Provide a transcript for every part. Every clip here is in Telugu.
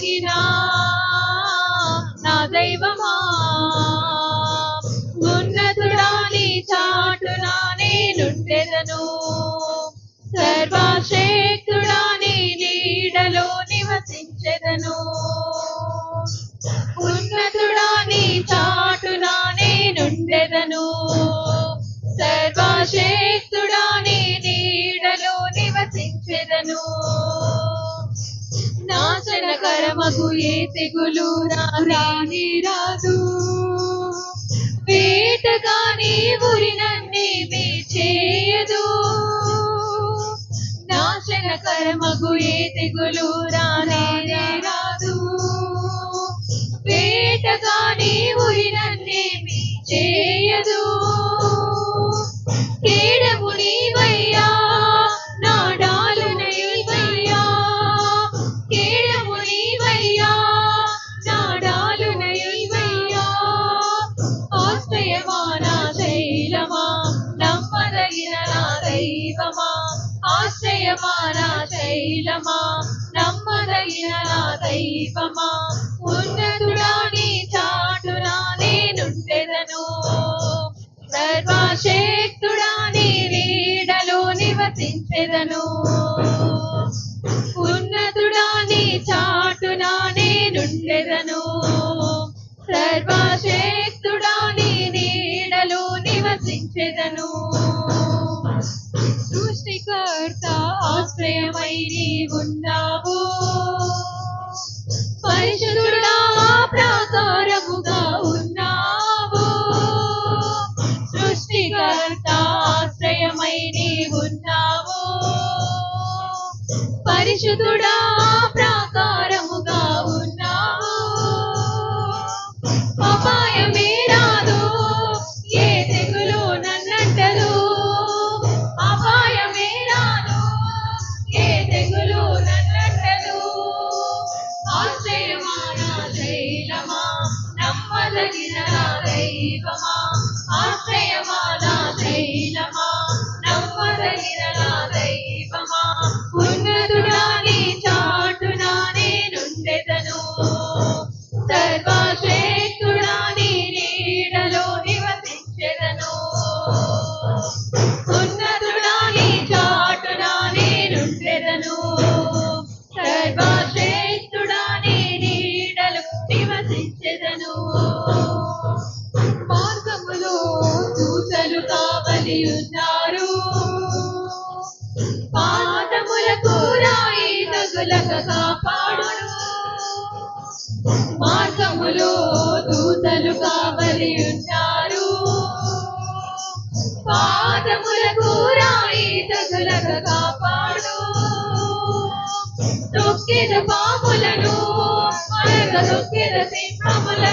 నమ్మదగిన నా దైవమా? ఉన్నతుడాని చాటునా నేనుండెదను? సర్వశక్తుడాని నీడలో నివసించెదను? ఉన్నతుడాని చాటునా నేనుండెదను? సర్వశక్తుడాని కరకరమగు ఏ తెగులు రాని రాదు. వేటగాని ఉరినన్నేమి చేయదు నాశనకరమగు ఏ తెగులు రా ఆశ్రయమాన శైలమా? నమ్మదగిన నా దైవమా? ఉన్నతుడాని చాటునా? నేనుండెదను. సర్వశక్తుడాని నీడలో నివసించెదను. ఉన్నతుడాని చాటునా? నేనుండెదను. సర్వశక్తుడాని పరిశుద్ధుడా ప్రాకారముగా ఉన్నావు అపాయమే రాదు ఏ తెగులు నన్నంటదు. అపాయమే రాదు ఏ తెగులు నన్నంటదు. ఆశ్రయమాన శైలమా నమ్మదగిన మార్గములో దూతలు కావలి ఉన్నారు. పాదములకు రాయి తగులక కాపాడు. తొక్కిన పాములను అనగ తొక్కిన సింహముల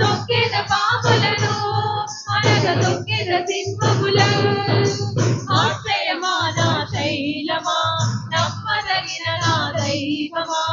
తొక్కిన పాములను అనగ తొక్కిన సింహములను. ఆశ్రయమాన శైలమా నమ్మదగిన నా దైవమా.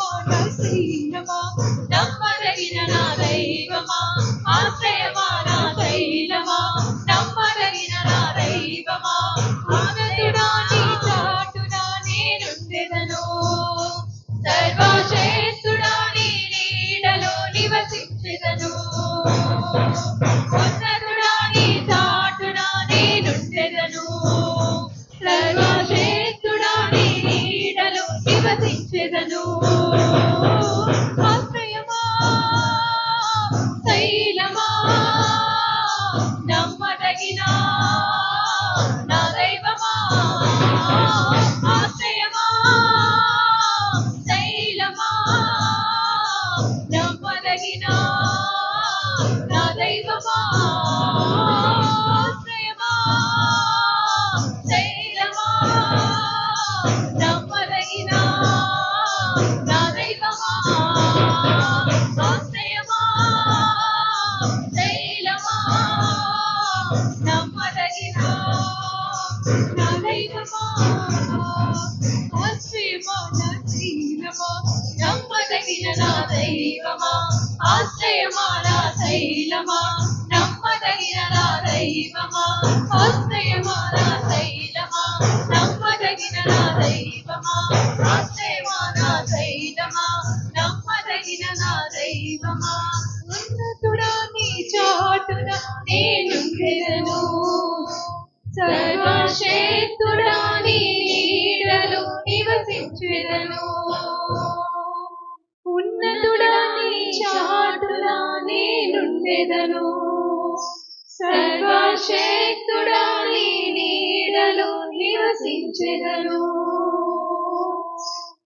కొండసీనమా నమ్మదగిన నా దైవమా ఆశ్రయమా నా తైలమా నమ్మదగిన నా దైవమా ఆనందుడా నేనుండెదను సర్వశక్తుడా నీ నీడలు నివసించెదను.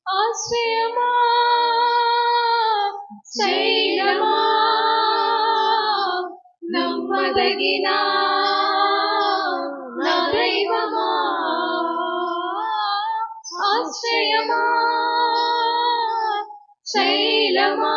ఆశ్రయమా శైలమా నమ్మదగిన నా దైవమా. ఆశ్రయమా శైలమా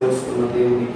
Deus, eu mandei